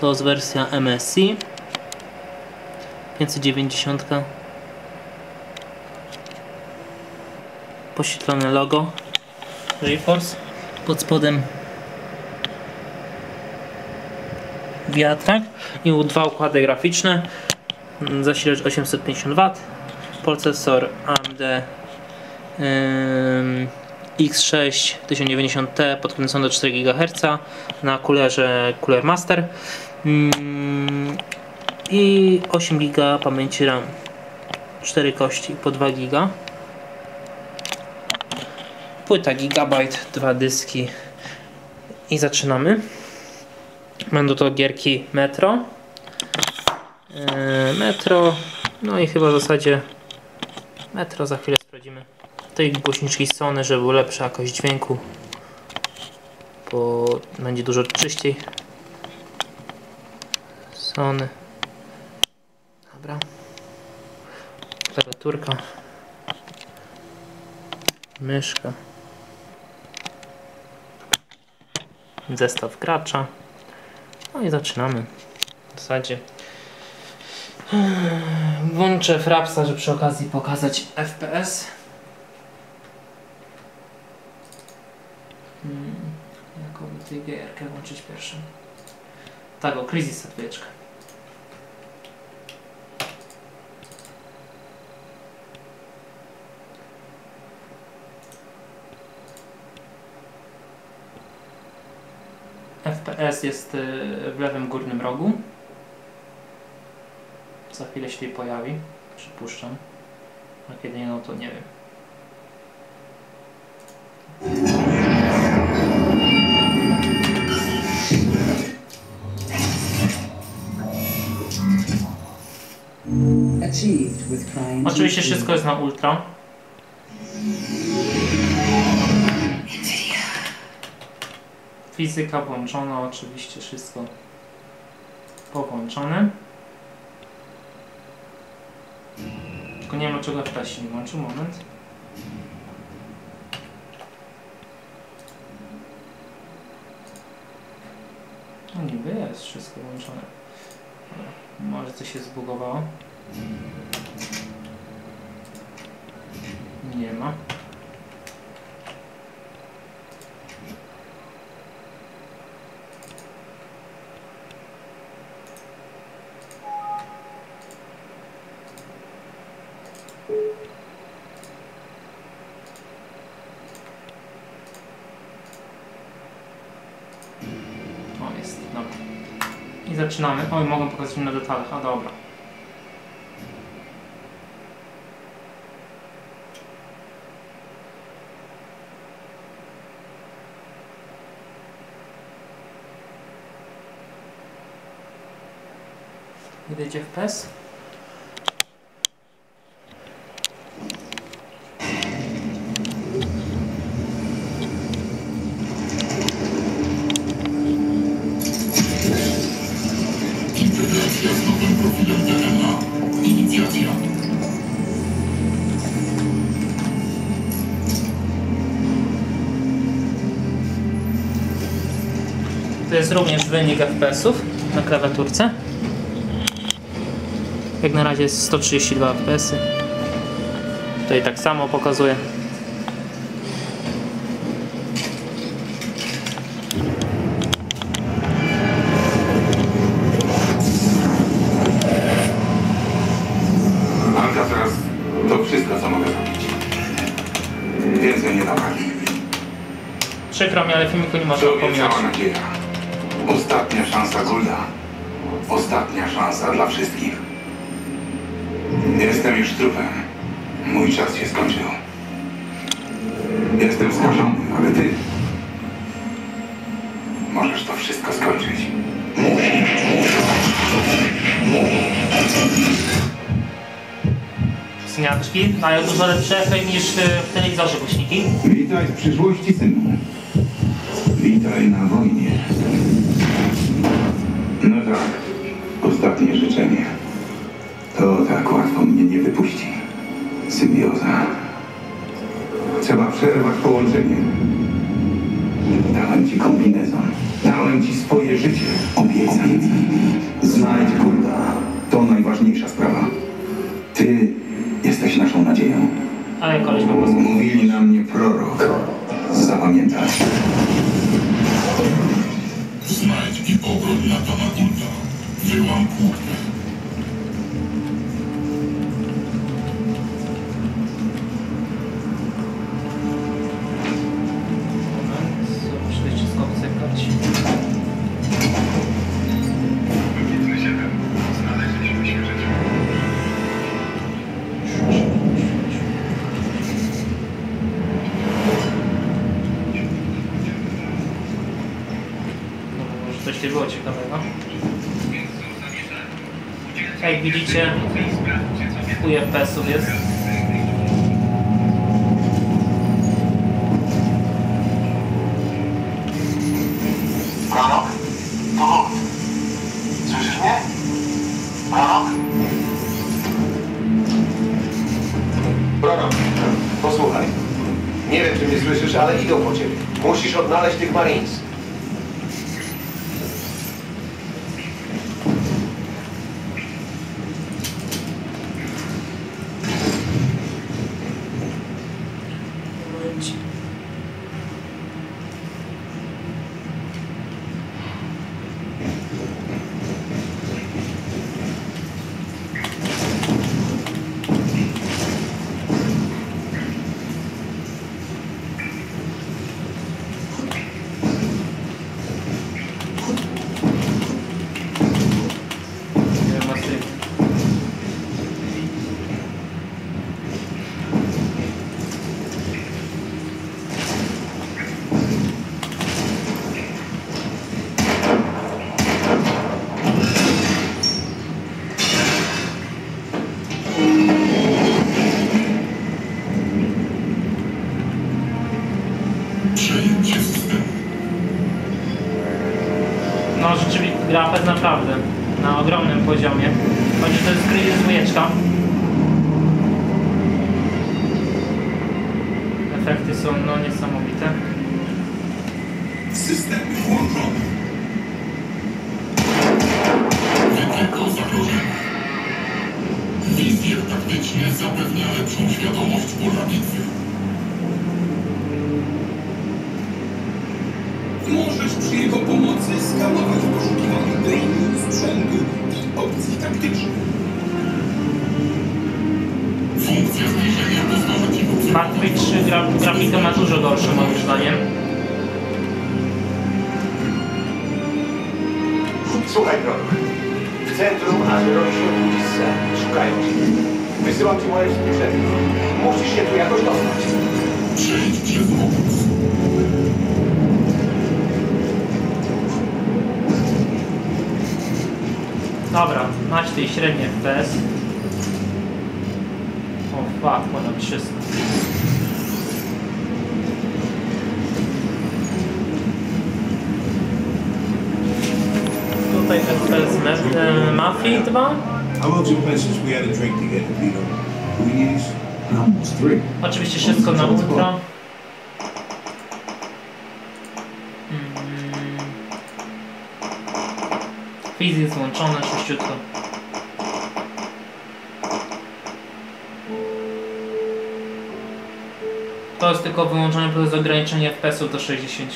To jest wersja MSI 590 Poświetlone logo. GeForce Pod spodem wiatrak i dwa układy graficzne. Zasilacz 850W procesor AMD ym, X6 1090T podkręcony do 4 GHz na kulerze Cooler Master i 8 GB pamięci RAM. 4 kości po 2 GB płyta Gigabyte, dwa dyski. I zaczynamy. Będą to gierki Metro. Yy, Metro no i chyba w zasadzie Metro za chwilę sprawdzimy. Tej głośniczki Sony, żeby była lepsza jakość dźwięku bo będzie dużo czyściej Sony dobra. Klawiaturka. Myszka. Zestaw gracza. No i zaczynamy. W zasadzie. Włączę Frapsa, żeby przy okazji pokazać FPS Hmm, jaką gierkę włączyć pierwszym? Tak, o Crisisa dwójeczkę. FPS jest y, w lewym górnym rogu. Za chwilę się pojawi, przypuszczam. A kiedy nie, no to nie wiem. Oczywiście wszystko jest na ultra. Fizyka włączona, oczywiście wszystko powłączone. Tylko nie wiem dlaczego FPS się włączył, moment. No niby jest wszystko włączone. Może coś się zbugowało. Nie ma. O, jest, dobra. I zaczynamy. Oj, mogę pokazać na detalach. A dobra. Jedziecie w PES? To jest również wynik FPS-ów na klawiaturce. Jak na razie jest 132 fps. -y. Tutaj tak samo pokazuje. Anka, teraz to wszystko, co mogę zrobić. Więcej nie rady. Przykro mi, ale filmiku nie można nadzieja. Ostatnia szansa Golda. Ostatnia szansa dla wszystkich. Jestem już trupem. Mój czas się skończył. Jestem skażony, ale ty... Możesz to wszystko skończyć. Wzniaczki mają dużo lepszy efekt niż y, w telewizorze głośniki. Witaj w przyszłości, synu. Witaj na wojnie. Ostatnie życzenie. To tak łatwo mnie nie wypuści. Symbioza. Trzeba przerwać połączenie. Dałem ci kombinezon. Dałem ci swoje życie. Obiecaj. Znajdź Gulda. To najważniejsza sprawa. Ty jesteś naszą nadzieją. Ale koleś ma pozwól. Mówili na mnie prorok. Zapamiętaj. Znajdź i obroń Natana Gulda. Wyłam kłódkę. Musisz odnaleźć tych Marines. Nie wiem, masy. Przejęcie systemu. No rzeczywiście grafę naprawdę na ogromnym poziomie. Chociaż to jest gry dwójeczka. Efekty są no niesamowite. Systemy włączone. Wykryto zagrożenie. Wizjer taktyczny zapewnia lepszą świadomość pola bitwy. Możesz przy jego pomocy skanować poszukiwanie broni, sprzętu i opcji taktycznych. Funkcja zbliżenia pozwala ci Cry 3 gra, grafika ma dużo gorsze moim zdaniem. Słuchaj, Pranok. W centrum Azeroń się sen. Szukają cię. Wysyłam ci moje współrzędne. Musisz się tu jakoś dostać. Przejdź przez obóz. Dobra, macie tej średnie FPS. O fuck, ponad 300. Tutaj FPS Maf- e, Mafii 2. How long's it been since we had a drink together, Vito? Two years? Almost three. Oczywiście wszystko na ultra. Mm. Fizy złączone, sześciutko. To jest tylko wyłączone przez ograniczenie FPS-u do 60.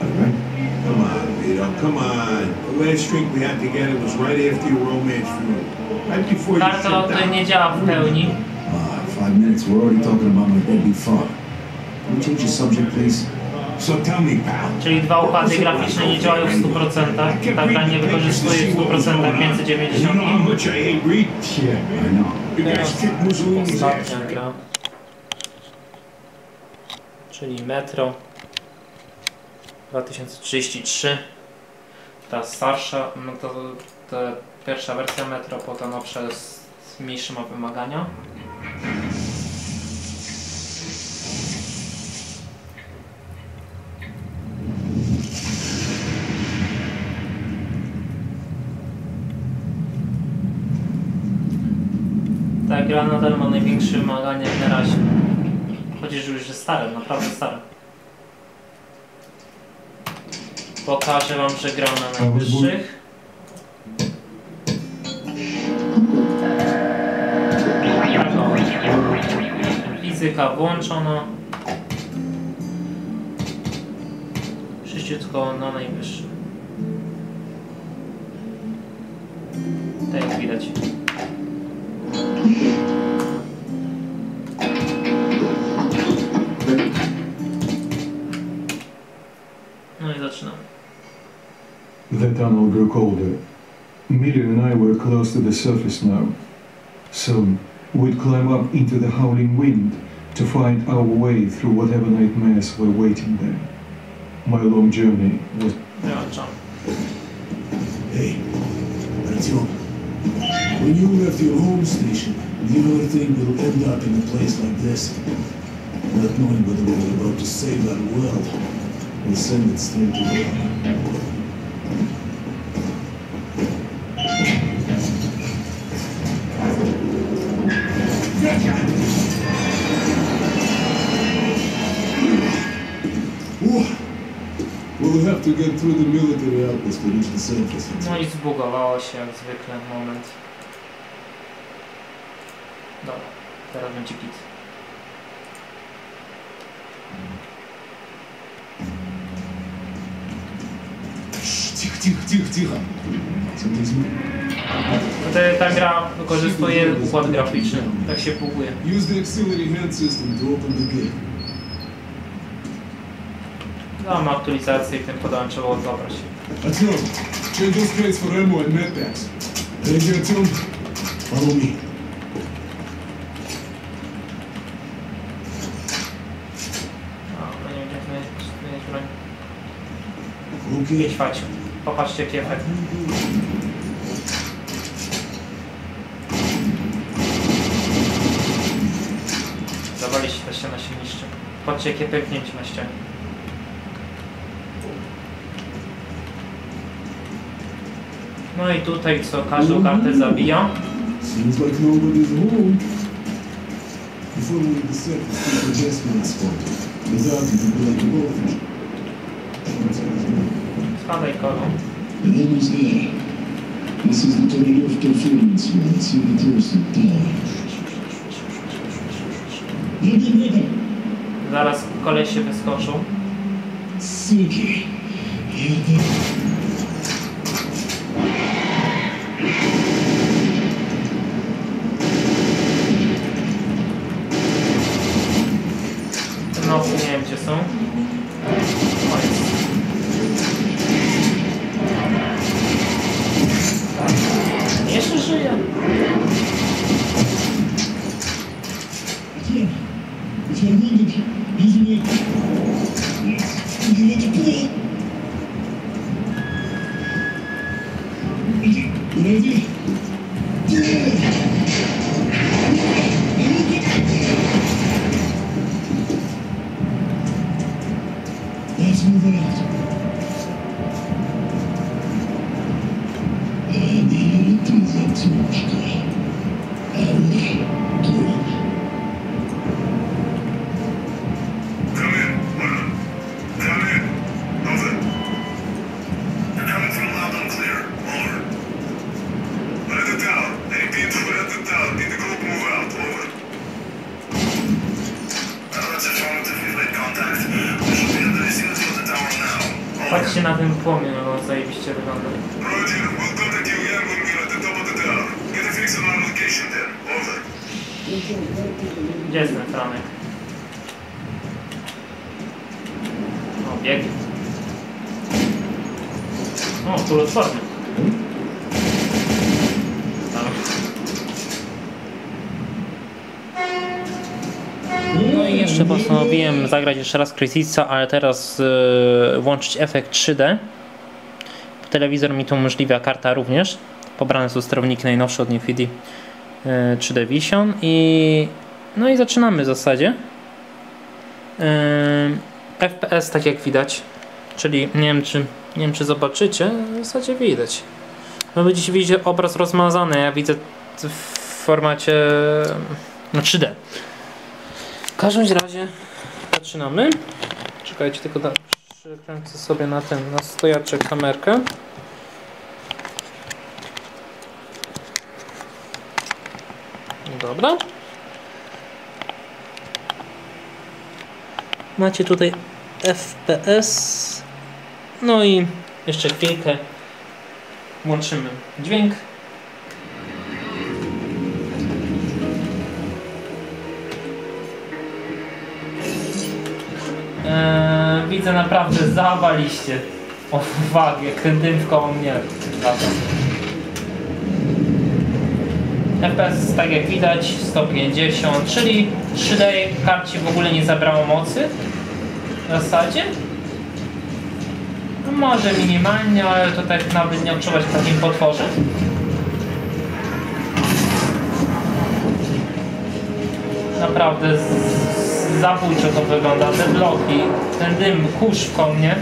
Come on, Vito, come on. The last drink we had together was right after your romance funeral. Right before you Karta shut tutaj down. nie działa w pełni. Ah, five minutes. We're already talking about my deadbeat father. Can we change the subject, please? So tell me, pal. Czyli dwa układy graficzne nie działają w 100%. Ta gra nie wykorzystuje w 100% między You 90 know how much I hate Reed? Yeah. I know. You guys kicked Mussolini's ass. Ostatnia gra. Czyli Metro 2033. Ta starsza, no to, to pierwsza wersja Metro, potem nowsza jest z wymagania. Ta gra nadal ma największe wymagania na razie. Stare, naprawdę stare. Pokażę wam, że gram na najwyższych. Fizyka włączona. Szybciutko na najwyższym. Tak jak widać. Tunnel grew colder. Miller and I were close to the surface now. Soon, we'd climb up into the howling wind to find our way through whatever nightmares were waiting there. My long journey was Wyłączam. Hey, Artyom. When you left your home station, did you ever think we'll end up in a place like this? Not knowing whether we're about to save our world or send it straight to hell. to get through the military outpost to reach the surface. No i zbugowało się jak zwykle moment. Dobra, teraz będzie git. Cicho, cicho, cicho, cicho. Tutaj no ta gra wykorzystuje układ graficzny. Tak się buguje. Use the auxiliary hand system to open the gate. Dam aktualizację i tym podałem trzeba było zabrać. Artyom, check those crates for ammo and medpacks. Ready? Follow me. No nie Faciu. Popatrzcie jaki efekt. Zawalić ta ściana się niszczy. Patrzcie jakie pęknięcie na ścianie. No i tutaj co każdą kartę zabija. Seems like nobody's home. Before we leave the keep the adjustment spot. Without. Spadaj kolą. The almost there. This is the tornado interference one. See the. Looking rhythm. Zaraz kolesie wyskoczą. Suki. Here No, nie wiem gdzie są. O, jest. Jeszcze żyje. Again. If you're Okay, ready? Patrzcie na ten płomień, on zajebiście wygląda. Roger. We'll contact you again when we're at the top of the tower. Get a fix on our location then. Over. Gdzie jest ten Franek? O, biegnie. O, kulotworny. Tam. No i jeszcze postanowiłem zagrać jeszcze raz Crysisa, ale teraz yy, włączyć efekt 3D. Telewizor mi to umożliwia, karta również. Pobrane są sterowniki najnowsze od Nvidia yy, 3D Vision i no i zaczynamy w zasadzie. Yy, FPS tak jak widać, czyli nie wiem czy, nie wiem, czy zobaczycie, w zasadzie widać. No będziecie widzieć obraz rozmazany, ja widzę w formacie no 3D. W każdym razie zaczynamy. Czekajcie tylko na Przykręcę sobie na ten, na stojaczek kamerkę. Dobra. Macie tutaj FPS. No i jeszcze chwilkę włączymy dźwięk. Widzę naprawdę zawaliście. O dym w koło mnie. FPS tak jak widać 150, czyli 3D karcie w ogóle nie zabrało mocy w zasadzie. No może minimalnie, ale to tak nawet nie odczuwać w takim potworze. Naprawdę zabójczo to wygląda, te bloki, ten dym, kurz w komnie.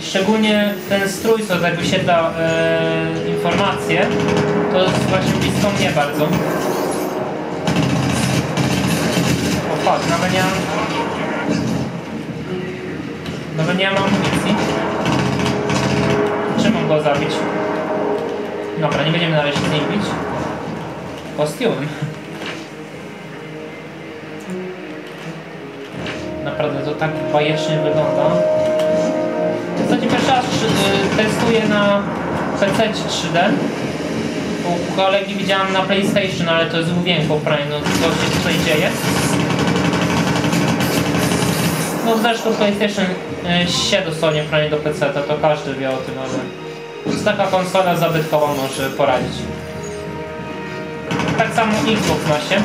Szczególnie ten strój, co tak wyświetla e, informacje, to jest właśnie blisko mnie bardzo. O fuck, nawet nie mam... Nawet nie mam amunicji. Czym mam go zabić? Dobra, nie będziemy na razie z nim bić. Naprawdę to tak bajecznie wygląda. W zasadzie pierwszy raz y, testuję na PC 3D. U kolegi widziałem na PlayStation, ale to jest główienko prawie, no co się tutaj dzieje. No zresztą PlayStation y, się dosłownie prawie do PC, to, to każdy wie o tym, ale taka konsola zabytkowa może poradzić. Tak samo Xbox ma się.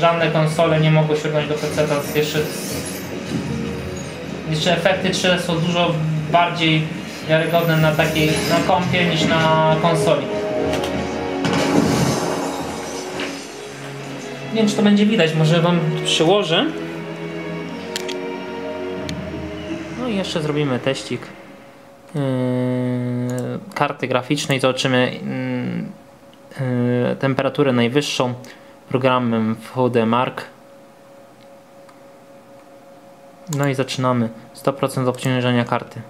Żadne konsole nie mogły sięgnąć do PC, jeszcze jeszcze efekty 3D są dużo bardziej wiarygodne na takiej na kompie niż na konsoli. Nie wiem czy to będzie widać, może wam przyłożę. No i jeszcze zrobimy teścik yy, karty graficznej, zobaczymy yy, yy, temperaturę najwyższą programem VD Mark. No i zaczynamy. 100% obciążenia karty.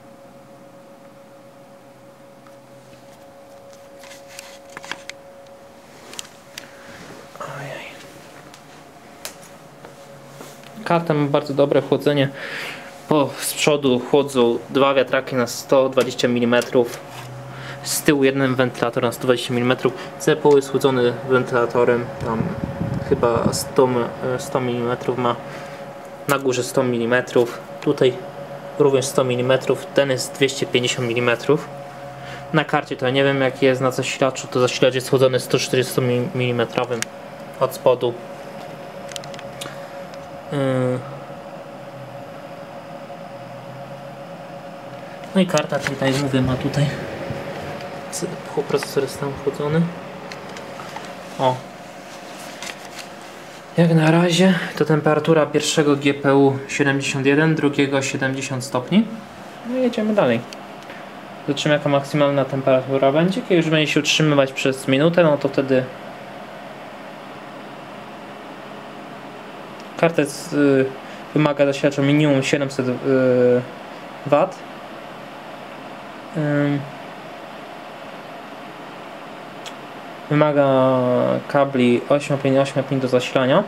Karta ma bardzo dobre chłodzenie. Po, z przodu chłodzą dwa wiatraki na 120 mm. Tyłu jeden wentylator na 120 mm. Zespół jest wentylatorem. Tam chyba 100, m- 100 mm ma na górze 100 mm, tutaj również 100 mm, ten jest 250 mm. Na karcie to ja nie wiem jaki jest na zasilaczu, to zasilacz jest chłodzony 140 mm od spodu. Yy. No i karta, czyli tak jak mówię, ma tutaj procesor jest tam chłodzony. O, jak na razie to temperatura pierwszego GPU 71, drugiego 70 stopni. No i jedziemy dalej. Zobaczymy jaka maksymalna temperatura będzie. Kiedy już będzie się utrzymywać przez minutę, no to wtedy karta jest, y, wymaga zasilacza minimum 700 y, W. Ym. Wymaga kabli 8 pin 8 pin do zasilania.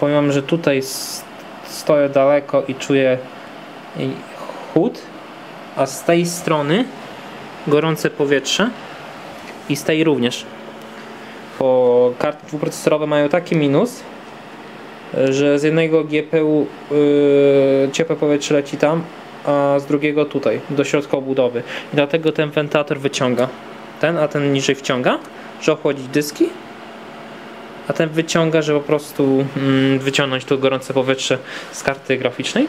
Powiem, że tutaj stoję daleko i czuję chłód, a z tej strony gorące powietrze i z tej również. Bo karty dwuprocesorowe mają taki minus, że z jednego GPU yy, ciepłe powietrze leci tam, a z drugiego tutaj, do środka obudowy. I dlatego ten wentylator wyciąga. Ten, a ten niżej wciąga, żeby ochłodzić dyski, a ten wyciąga, żeby po prostu mm, wyciągnąć to gorące powietrze z karty graficznej.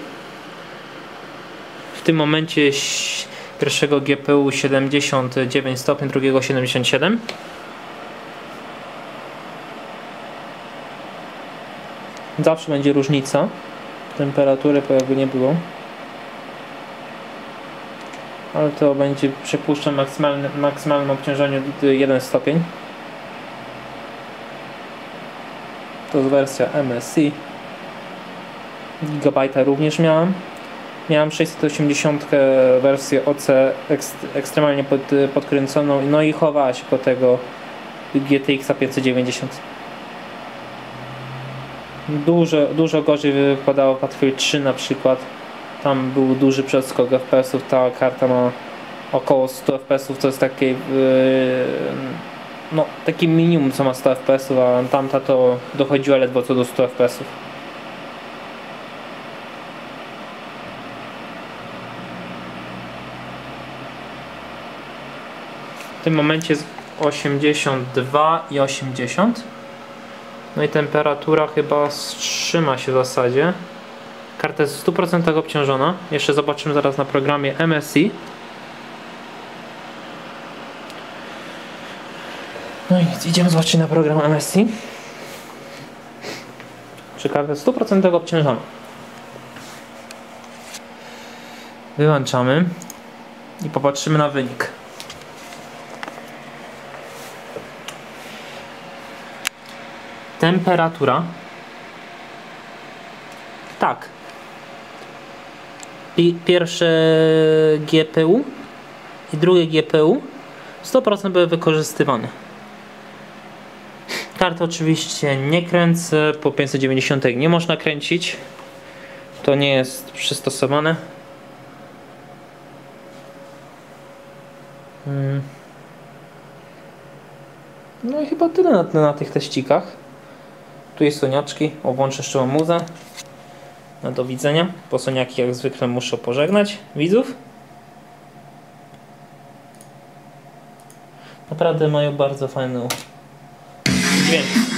W tym momencie pierwszego GPU 79 stopni, drugiego 77. Zawsze będzie różnica temperatury, bo jakby nie było. Ale to będzie przypuszczam maksymalne, maksymalnym obciążeniu y, 1 stopień. To jest wersja MSI. Gigabajta również miałem. Miałem 680 wersję OC ekst, ekstremalnie pod, podkręconą, no i chowała się po tego GTX 590. Dużo, dużo gorzej wypadało Battlefield 3 na przykład. Tam był duży przeskok FPS-ów, ta karta ma około 100 FPS-ów, to jest takie yy, no, taki minimum co ma 100 FPS-ów, a tamta to dochodziła ledwo co do 100 FPS-ów. W tym momencie jest 82 i 80. No i temperatura chyba trzyma się w zasadzie. Karta jest 100% obciążona. Jeszcze zobaczymy zaraz na programie MSI. No i idziemy zobaczyć na program MSI. Czy karta jest 100% obciążona. Wyłączamy i popatrzymy na wynik. Temperatura. Tak. I pierwsze GPU i drugie GPU 100% były wykorzystywane. Karty oczywiście nie kręcę, po 590 nie można kręcić. To nie jest przystosowane. Mm. No i chyba tyle na, na tych teścikach. Tu jest soniaczki, o włączę jeszcze muzę. No do widzenia, bo soniaki jak zwykle muszę pożegnać widzów. Naprawdę mają bardzo fajny dźwięk.